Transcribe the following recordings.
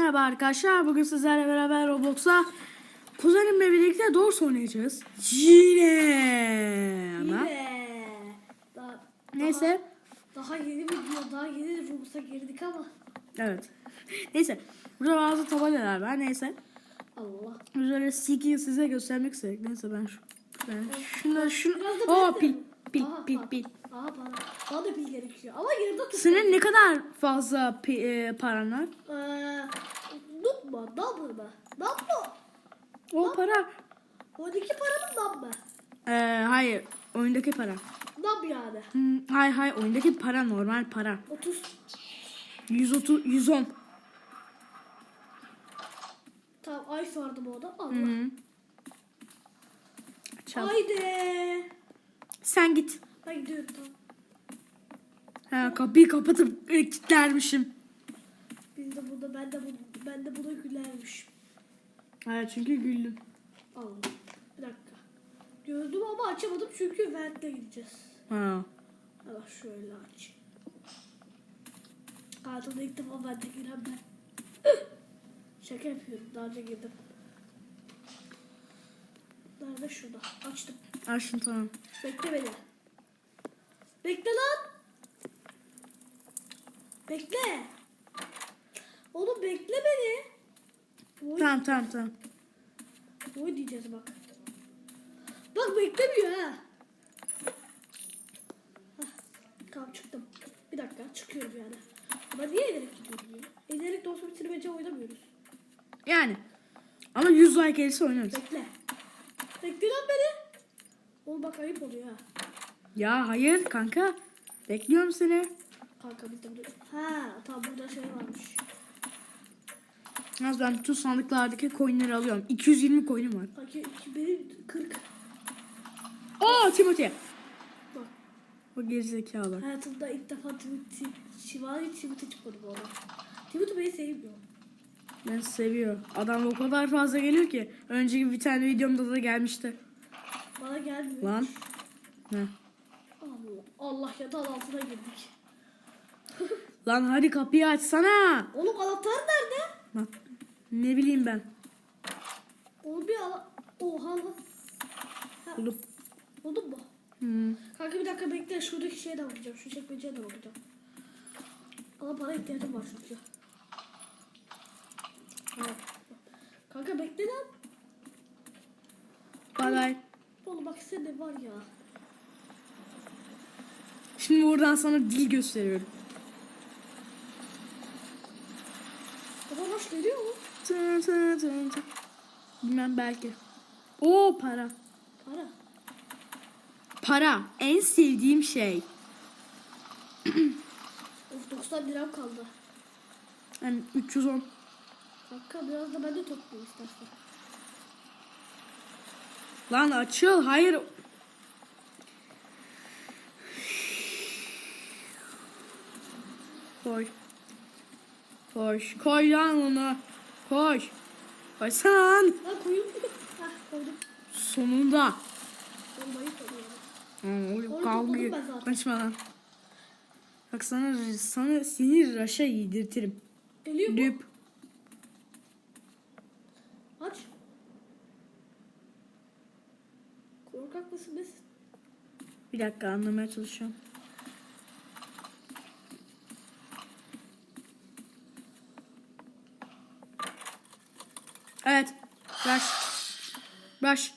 Merhaba arkadaşlar. Bugün sizlerle beraber Roblox'a kuzenimle birlikte Doors oynayacağız. Yine. Ama. Yine. Daha, Neyse. Daha, daha yeni video, daha yeni Roblox'a girdik ama. Evet. Neyse. Burada bazı tabelalar var. Neyse. Allah. Üzerine Seeking size göstermek istedik. Neyse ben şu. Ben şunu şunu. De- pil pil Aha, pil bak. pil. Aa bana. Bana da pil gerekiyor. Ama yanımda tut. Senin ne kadar fazla pi, e, paran var? Noob mu? Double mı? Mu? O para. Oradaki para mı mu? Ee, hayır. Oyundaki para. Noob yani. Hmm, hayır hayır oyundaki para normal para. 30. 130 110. Tamam ice vardı bu oda. Allah. Hı hı. Çal. Haydi. Sen git. Ben gidiyorum tamam. Ha, kapıyı kapatıp e, kilitlermişim. Biz de burada ben de bu ben de buna gülermiş. Hayır çünkü güldüm. Allah. Bir dakika. Gördüm ama açamadım çünkü vent'le gideceğiz. Ha. Hemen şöyle aç. Hayatımda ilk defa vent'e giren ben. Şaka yapıyorum. Daha önce girdim. Nerede? Şurada. Açtım. Açtım tamam. Bekle beni. Bekle lan. Bekle. Oğlum bekle beni. Oy, Tamam tamam tamam. oy diyeceğiz bak. Bak beklemiyor ha. Hah, Tamam çıktım. Bir dakika çıkıyorum yani. Ama niye ederek gidiyorum ya? Ederek dostum bitirmece oynamıyoruz. Yani. Ama 100 like gelirse oynarız. Bekle. Bekle lan beni. Oğlum bak ayıp oluyor ha. Ya hayır kanka. Bekliyorum seni. Kanka biz de burada... Ha tamam burada şey varmış. Yalnız ben bütün sandıklardaki coinleri alıyorum. 220 coin'im var. Kanka iki- benim 40. Oo Timothy. Bak O gerizekalı. hayatımda ilk defa Timothy, Şivali Timothy çıkmadı bu arada. Timothy beni sevmiyor. Ben seviyor. Adam o kadar fazla geliyor ki. Önceki bir tane videomda da gelmişti. Bana gelmiyor. Lan. Ne? Allah, Allah yatağın altına girdik. Lan hadi kapıyı açsana. Oğlum anahtar nerede? Lan. Ne bileyim ben. Oğlum bir ala... Oha lan. Buldum. buldun mu? Hmm. Kanka bir dakika bekle. Şuradaki şeye de bakacağım. Şu çekmeceye de bakacağım. Ama para ihtiyacım var çünkü. Kanka bekle lan. Bye bye. Oğlum bak sen de var ya. Şimdi buradan sana dil gösteriyorum. Baba baş geliyor mu? Tın tın tın tın. Bilmem belki. Oo para. Para. Para. En sevdiğim şey. Of 90 liram kaldı. Yani 310. Kanka biraz da ben de toplayayım istersen. Lan açıl. Hayır. Koy. Koş. Koy lan onu. Koş. Koysana lan. Lan koyayım. Hah koydum. Sonunda. Kavga. topladım ben zaten. Kaçma lan. Bak sana, sana seni raşa yedirtirim. Geliyor mu? Düp. Aç. Mısın biz? Bir dakika anlamaya çalışıyorum. Evet. Rush. Rush.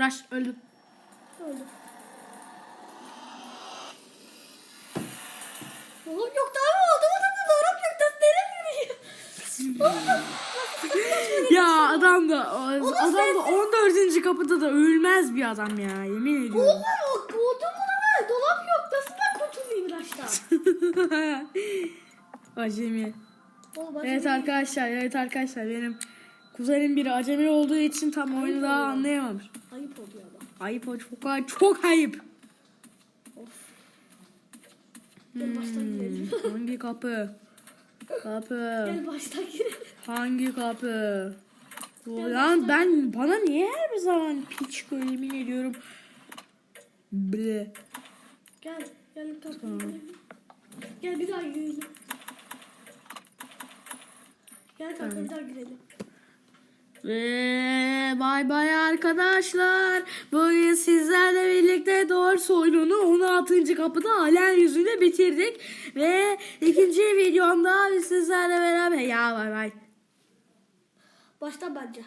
Rush öldüm. Öldü. Oğlum yok daha mı oldu? Oğlum doğrum yok. Nasıl nereye girmiş? Ya da adam da 14. kapıda da ölmez bir adam ya yemin ediyorum. Oğlum o mu lan? Dolap yok. Nasıl ben kurtulayım ilaçtan? Acemi. Oğlum Evet arkadaşlar, evet arkadaşlar benim kuzenim biri acemi olduğu için tam oyunu daha anlayamamış. Ayıp oluyor ama. Ayıp o çok çok ayıp. Of. Gel baştan girelim. Hmm, hangi kapı? Kapı. Gel baştan girelim. Hangi kapı? Lan ben bana niye her bir zaman piç yemin ediyorum. Ble. Gel. Gel girelim. Gel bir daha girelim. Gel kanka bir daha girelim. Ve bay bay arkadaşlar. Bugün sizlerle birlikte Doğru oyununu 16. kapıda Alen yüzüyle bitirdik. Ve ikinci videomda biz sizlerle beraber ya bay bay. Baştan bence.